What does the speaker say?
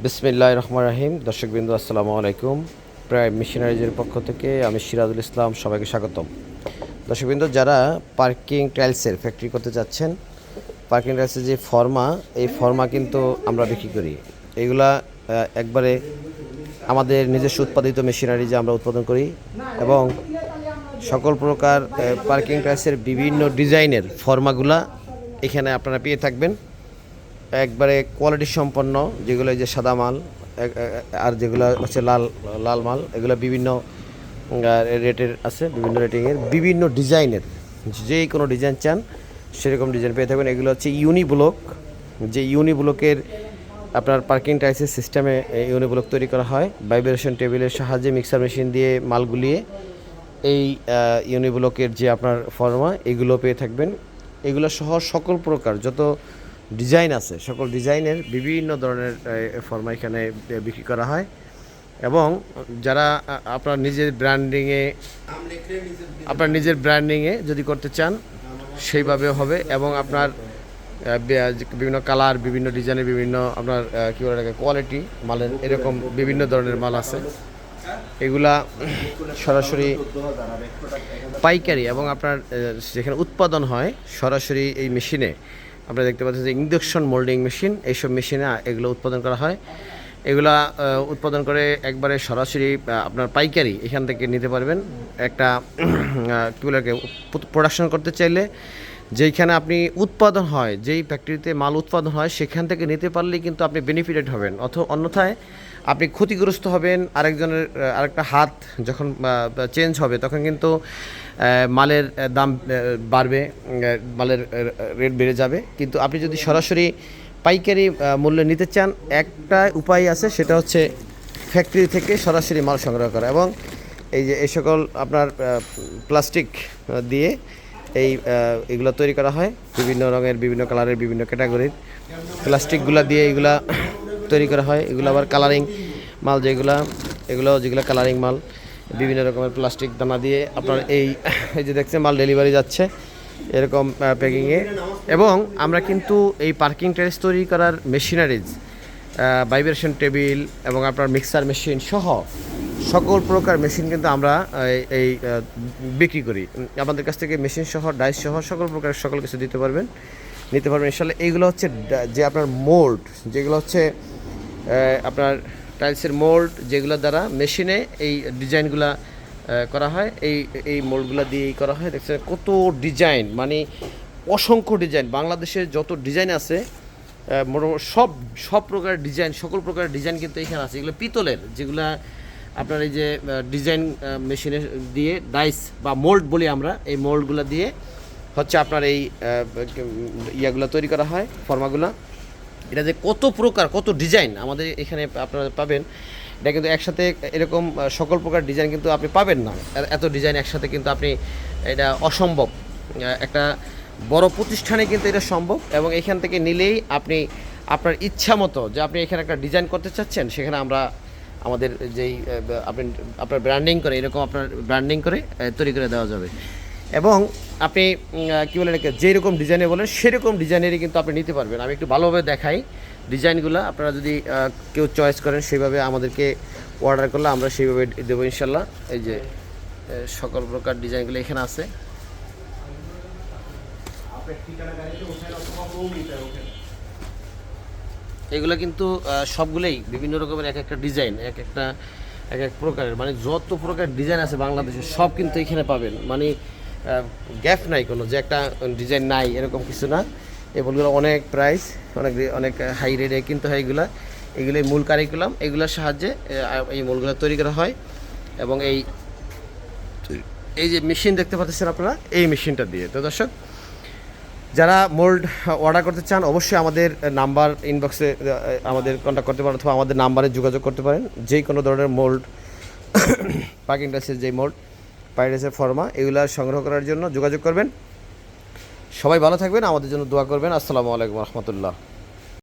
বিসমিল্লাহ রহমান রাহিম। দর্শকবৃন্দ, আসসালামু আলাইকুম। প্রায় মিশনারিজের পক্ষ থেকে আমি সিরাজুল ইসলাম সবাইকে স্বাগতম। দর্শকবৃন্দ, যারা পার্কিং টাইলসের ফ্যাক্টরি করতে যাচ্ছেন, পার্কিং টাইলসের যে ফর্মা, এই ফর্মা কিন্তু আমরা বিক্রি করি। এগুলা একবারে আমাদের নিজস্ব উৎপাদিত মেশিনারি যে আমরা উৎপাদন করি এবং সকল প্রকার পার্কিং টাইলসের বিভিন্ন ডিজাইনের ফর্মাগুলা এখানে আপনারা পেয়ে থাকবেন। একবারে কোয়ালিটি সম্পন্ন, যেগুলো যে সাদা মাল আর যেগুলো হচ্ছে লাল লাল মাল, এগুলো বিভিন্ন রেটের আছে, বিভিন্ন রেটিংয়ের বিভিন্ন ডিজাইনের। যে কোনো ডিজাইন চান, সেরকম ডিজাইন পেয়ে থাকবেন এগুলো হচ্ছে ইউনি ব্লক যে ইউনি ব্লকের আপনার পার্কিং টাইসের সিস্টেমে ইউনি ব্লক তৈরি করা হয়। ভাইব্রেশন টেবিলের সাহায্যে মিক্সার মেশিন দিয়ে মাল গুলিয়ে এই ইউনি ব্লকের যে আপনার ফর্মা এগুলো পেয়ে থাকবেন। এগুলো সহ সকল প্রকার, যত ডিজাইন আছে, সকল ডিজাইনের বিভিন্ন ধরনের ফর্মা এখানে বিক্রি করা হয়। এবং যারা আপনার নিজের ব্র্যান্ডিংয়ে আপনার নিজের ব্র্যান্ডিংয়ে যদি করতে চান, সেইভাবে হবে। এবং আপনার বিভিন্ন কালার বিভিন্ন ডিজাইনের বিভিন্ন আপনার কী বলে কোয়ালিটি মালের এরকম বিভিন্ন ধরনের মাল আছে। এগুলা সরাসরি পাইকারি এবং আপনার যেখানে উৎপাদন হয়, সরাসরি এই মেশিনে আপনারা দেখতে পাচ্ছেন যে ইন্ডাকশন মোল্ডিং মেশিন, এইসব মেশিনে এগুলো উৎপাদন করা হয়। এগুলা উৎপাদন করে একবারে সরাসরি আপনার পাইকারি এখান থেকে নিতে পারবেন। একটা কী বলে প্রোডাকশন করতে চাইলে যেইখানে আপনি উৎপাদন হয়, যেই ফ্যাক্টরিতে মাল উৎপাদন হয়, সেখান থেকে নিতে পারলেই কিন্তু আপনি বেনিফিটেড হবেন। অথ, অন্যথায় আপনি ক্ষতিগ্রস্ত হবেন, আরেকজনের আরেকটা হাত যখন চেঞ্জ হবে, তখন কিন্তু মালের দাম বাড়বে মালের রেট বেড়ে যাবে। কিন্তু আপনি যদি সরাসরি পাইকারি মূল্যে নিতে চান, একটা উপায় আছে, সেটা হচ্ছে ফ্যাক্টরি থেকে সরাসরি মাল সংগ্রহ করা এবং এই যে, এই সকল আপনার প্লাস্টিক দিয়ে এই এগুলো তৈরি করা হয়। বিভিন্ন রঙের, বিভিন্ন কালারের বিভিন্ন ক্যাটাগরির প্লাস্টিকগুলো দিয়ে এগুলা তৈরি করা হয়। এগুলো আবার কালারিং মাল যেগুলা, এগুলো যেগুলো কালারিং মাল, বিভিন্ন রকমের প্লাস্টিক দানা দিয়ে আপনার এই এই যে দেখছেন মাল ডেলিভারি যাচ্ছে, এরকম প্যাকিংয়ে এবং আমরা কিন্তু এই পার্কিং টেরেস তৈরি করার মেশিনারিজ ভাইব্রেশন টেবিল এবং আপনার মিক্সার মেশিন সহ সকল প্রকার মেশিন কিন্তু আমরা এই- বিক্রি করি। আমাদের কাছ থেকে মেশিন সহ ডাইস সহ সকল প্রকার সকল কিছু দিতে পারবেন। নিতে পারবেন। ইনশাল্লাহ এইগুলো হচ্ছে, যে আপনার মোল্ড যেগুলো হচ্ছে আপনার টাইলসের মোল্ড যেগুলো দ্বারা মেশিনে এই ডিজাইনগুলা করা হয়, এই এই মোল্ডগুলো দিয়েই করা হয়। দেখছেন কত ডিজাইন মানে অসংখ্য ডিজাইন। বাংলাদেশের যত ডিজাইন আছে সব সব প্রকার ডিজাইন, সকল প্রকার ডিজাইন কিন্তু এখানে আছে। এগুলো পিতলের, যেগুলা আপনার এই যে ডিজাইন মেশিনে দিয়ে ডাইস বা মোল্ড বলি আমরা, এই মোল্ডগুলো দিয়ে হচ্ছে আপনার এই ইয়াগুলো তৈরি করা হয়, ফর্মাগুলো। এটা যে কত প্রকার, কত ডিজাইন আমাদের এখানে আপনারা পাবেন, এটা কিন্তু একসাথে এরকম সকল প্রকার ডিজাইন কিন্তু আপনি পাবেন না। এত ডিজাইন একসাথে কিন্তু আপনি এটা অসম্ভব। একটা বড় প্রতিষ্ঠানে কিন্তু এটা সম্ভব এবং এখান থেকে নিলেই আপনি আপনার ইচ্ছা মতো যে আপনি এখানে একটা ডিজাইন করতে চাচ্ছেন, সেখানে আমরা আমাদের যেই আপনি, আপনার ব্র্যান্ডিং করে, এরকম আপনার ব্র্যান্ডিং করে তৈরি করে দেওয়া যাবে। এবং আপনি কী বলে এটাকে যেই রকম ডিজাইনে বলেন, সেরকম ডিজাইনেরই কিন্তু আপনি নিতে পারবেন। আমি একটু ভালোভাবে দেখাই ডিজাইনগুলো আপনারা যদি কেউ চয়েস করেন, সেইভাবে আমাদেরকে অর্ডার করলে আমরা সেইভাবে দেবো ইনশাল্লাহ এই যে সকল প্রকার ডিজাইনগুলো এখানে আছে। এগুলো কিন্তু সবগুলোই বিভিন্ন রকমের এক একটা ডিজাইন এক একটা, এক এক প্রকারের। মানে যত প্রকার ডিজাইন আছে বাংলাদেশে, সব কিন্তু এখানে পাবেন। মানে গ্যাপ নাই কোনো, যে একটা ডিজাইন নাই, এরকম কিছু না। এই বলগুলো অনেক প্রাইস অনেক অনেক হাই রেটে কিন্তু হয় এগুলা। এগুলোই মূল কারিকুলাম এগুলোর সাহায্যে এই মূলগুলো তৈরি করা হয়। এবং এই এই যে মেশিন দেখতে পাচ্ছেন আপনারা, এই মেশিনটা দিয়ে। তো দর্শক, যারা মোল্ড অর্ডার করতে চান, অবশ্যই আমাদের নাম্বার ইনবক্সে আমাদের কন্ট্যাক্ট করতে পারেন অথবা আমাদের নাম্বারে যোগাযোগ করতে পারেন। যে কোনো ধরনের মোল্ড পার্কিং টাইসের যে মোল্ড পাইরেসের ফর্মা, এগুলো সংগ্রহ করার জন্য যোগাযোগ করবেন। সবাই ভালো থাকবেন, আমাদের জন্য দোয়া করবেন। আসসালামু আলাইকুম রহমতুল্লাহ।